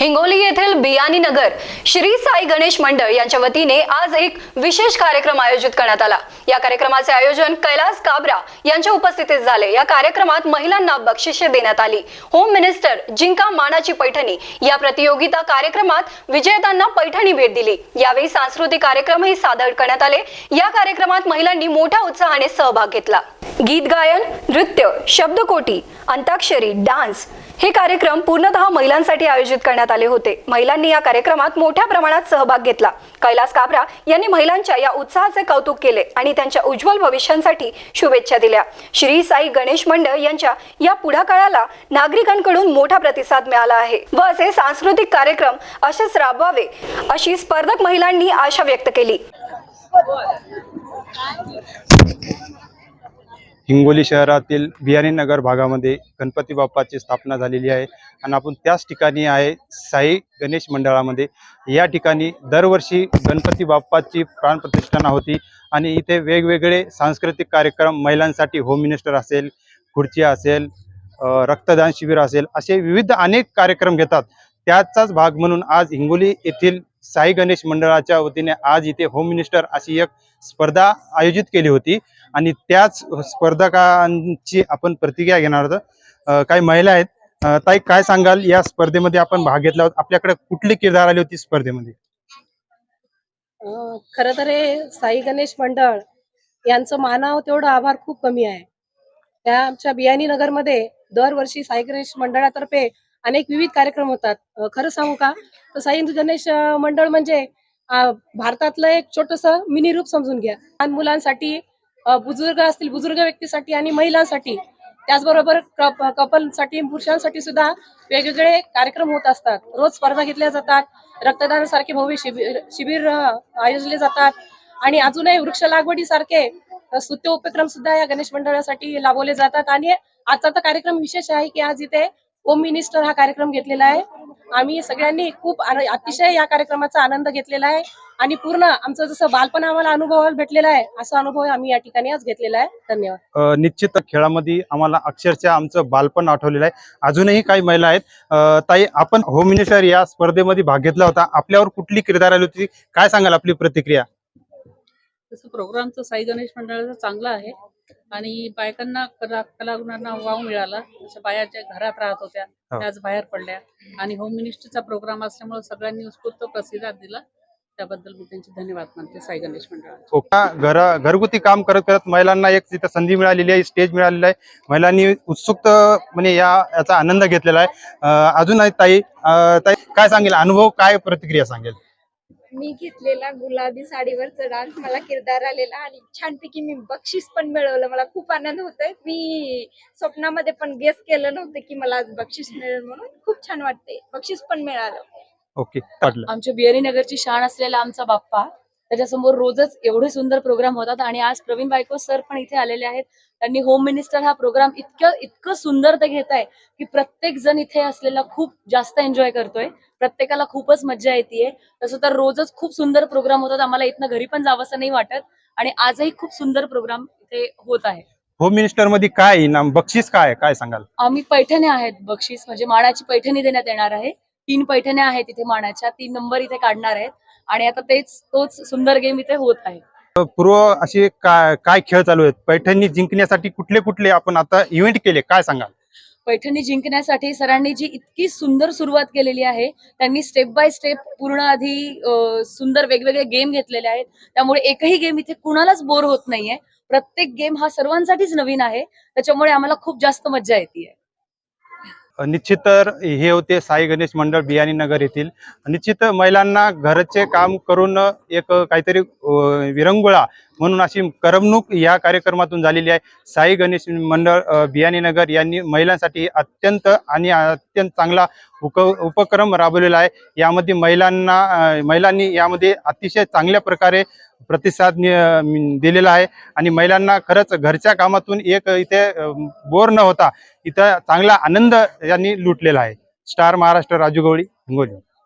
हिंगोली येथील बियानी नगर श्री साई गणेश मंडळ यांच्या वतीने आज एक विशेष कार्यक्रम आयोजित करण्यात आला. या कार्यक्रमाचे आयोजन कैलास काबरा यांच्या उपस्थितीत झाले. या कार्यक्रमात महिलांना बक्षिसे देण्यात आली. होम मिनिस्टर जिंका मानाची पैठणी या प्रतियोगिता कार्यक्रमात विजेत्यांना पैठणी भेट दिली. यावेळी सांस्कृतिक कार्यक्रमही सादर करण्यात आले. या कार्यक्रमात महिलांनी मोठ्या उत्साहाने सहभाग घेतला. गीत गायन नृत्य शब्दकोटी अंताक्षरी डान्स हे कार्यक्रम पूर्णतः महिलांसाठी आयोजित करण्यात आले होते. महिलांनी या कार्यक्रमात मोठ्या प्रमाणात सहभाग घेतला. कैलास काबरा यांनी महिलांच्या या उत्साहाचे कौतुक केले आणि त्यांच्या उज्ज्वल भविष्यांसाठी शुभेच्छा दिल्या. श्री साई गणेश मंडळ यांच्या या पुढाकाराला नागरिकांकडून मोठा प्रतिसाद मिळाला आहे व असे सांस्कृतिक कार्यक्रम असेच राबवावे अशी स्पर्धक महिलांनी आशा व्यक्त केली. हिंगोली शहरातील बियाणी नगर भागामध्ये गणपती बाप्पाची स्थापना झालेली आहे. आणि आपण त्याच ठिकाणी आहे साई गणेश मंडळामध्ये. या ठिकाणी दरवर्षी गणपती बाप्पाची प्राणप्रतिष्ठाना होती. आणि इथे वेगवेगळे सांस्कृतिक कार्यक्रम महिलांसाठी होम मिनिस्टर असेल खुर्ची असेल रक्तदान शिबिर असेल असे विविध अनेक कार्यक्रम घेतात. त्याचाच भाग म्हणून आज हिंगोली येथील साई गणेश मंडळाच्या वतीने आज इथे होम मिनिस्टर अशी एक स्पर्धा आयोजित केली होती. आणि त्याच स्पर्धकांची आपण प्रतिक्रिया घेणार आहोत. काही महिला आहेत. ताई काय सांगाल? या स्पर्धेमध्ये आपण भाग घेतला होता. आपल्याकडे कुठली किरदार आली होती स्पर्धेमध्ये? खर तर हे साई गणेश मंडळ यांचं मानाव तेवढं आभार खूप कमी आहे. त्या आमच्या बियाणी नगरमध्ये दरवर्षी साई गणेश मंडळातर्फे अनेक विविध कार्यक्रम होतात. खरं सांगू का? तर साई गणेश मंडळ म्हणजे भारतातलं एक छोटस मिनी रूप समजून घ्या. लहान मुलांसाठी बुजुर्ग असतील बुजुर्ग व्यक्तीसाठी आणि महिलांसाठी त्याचबरोबर कप कपलसाठी पुरुषांसाठी सुद्धा वेगवेगळे कार्यक्रम होत असतात. रोज स्पर्धा घेतल्या जातात. रक्तदानासारखे भव्य शिबिर शिबिर आयोजले जातात. आणि अजूनही वृक्ष लागवडीसारखे सुत्य स्तुत्य उपक्रम सुद्धा या गणेश मंडळासाठी राबवले जातात. आणि आजचा तर कार्यक्रम विशेष आहे की आज इथे होम मिनिस्टर हा कार्यक्रम घेतलेला आहे. आम्ही सगळ्यांनी खूप अतिशय या कार्यक्रमाचा आनंद घेतलेला आहे. आणि पूर्ण आमचं जसं बालपण आम्हाला अनुभवायला भेटलेला आहे असा अनुभव आम्ही या ठिकाणी आज घेतलेला आहे. धन्यवाद. निश्चित खेळामध्ये आम्हाला अक्षरशः आमचं बालपण आठवलेलं आहे. अजूनही काही महिला आहेत. ताई आपण होम मिनिस्टर या स्पर्धेमध्ये भाग घेतला होता. आपल्यावर कुठली किरदार आली होती? काय सांगाल आपली प्रतिक्रिया? तसं प्रोग्रामचं साई गणेश मंडळाचं चांगलं आहे. आणि बायकांना कला कलागुणांना वाव मिळाला. जसं बाया ज्या घरात राहत होत्या हो. त्याच बाहेर पडल्या. आणि होम मिनिस्ट्रीचा प्रोग्राम असल्यामुळे सगळ्यांनी उत्स्फूर्त प्रतिसाद दिला. त्याबद्दल मी त्यांचे धन्यवाद मानते. साई गणेश मंडळाला हो? घर घरगुती काम करत करत महिलांना एक तिथं संधी मिळालेली आहे स्टेज मिळालेलं आहे. महिलांनी उत्सुक म्हणजे या याचा आनंद घेतलेला आहे. अजून ताई. ताई काय सांगेल? अनुभव काय प्रतिक्रिया सांगेल? मी घेतलेला गुलाबी साडीवरचा डान्स मला किरदार आलेला आणि छानपैकी मी बक्षीस पण मिळवलं. मला खूप आनंद होतोय. मी स्वप्नामध्ये पण गेस केलं नव्हतं की मला आज बक्षीस मिळेल म्हणून. खूप छान वाटते बक्षीस पण मिळालं. ओके आमच्या बिहारी नगरची शान असलेला आमचा बाप्पा. त्याच्यासमोर रोजच एवढे सुंदर प्रोग्राम होतात. आणि आज प्रवीण बायको सर पण इथे आलेले आहेत. त्यांनी होम मिनिस्टर हा प्रोग्राम इतकं इतकं सुंदर ते घेत आहे की प्रत्येक जण इथे असलेला खूप जास्त एन्जॉय करतोय. प्रत्येकाला खूपच मज्जा येते तसं तर रोजच खूप सुंदर प्रोग्राम होतात. आम्हाला इथनं घरी पण जावंसं नाही वाटत. आणि आजही खूप सुंदर प्रोग्राम इथे होत आहे. होम मिनिस्टरमध्ये काय इनाम बक्षीस काय? काय सांगाल? आम्ही पैठण्या आहेत बक्षीस. म्हणजे मानाची पैठणी देण्यात येणार आहे. तीन पैठण्या आहेत इथे मानाच्या तीन नंबर इथे काढणार आहेत. आणि आता तेच तोच सुंदर गेम इथे होत आहे. पूर्व असे काय काय खेळ चालू आहेत? पैठणी जिंकण्यासाठी कुठले कुठले आपण आता इव्हेंट केले? काय सांगाल? पैठणी जिंकण्यासाठी सरांनी जी इतकी सुंदर सुरुवात केलेली आहे त्यांनी स्टेप बाय स्टेप पूर्ण आधी सुंदर वेगवेगळे गेम घेतलेले आहेत. त्यामुळे एकही गेम इथे कुणालाच बोर होत नाहीये. प्रत्येक गेम हा सर्वांसाठीच नवीन आहे. त्याच्यामुळे आम्हाला खूप जास्त मज्जा येते निश्चित तर हे होते साई गणेश मंडळ बियाणी नगर येथील. निश्चित महिलांना घरचे काम करून एक काहीतरी विरंगुळा म्हणून अशी करमणूक या कार्यक्रमातून झालेली आहे. साई गणेश मंडळ अं, नगर यांनी महिलांसाठी अत्यंत आणि अत्यंत चांगला उप उपक्रम राबवलेला आहे. यामध्ये महिलांना महिलांनी यामध्ये अतिशय चांगल्या प्रकारे प्रतिसाद दिलेला आहे. आणि महिलांना खरंच घरच्या कामातून एक इथे बोर न होता इथं चांगला आनंद यांनी लुटलेला आहे. स्टार महाराष्ट्र राजू गवळी हिंगोली.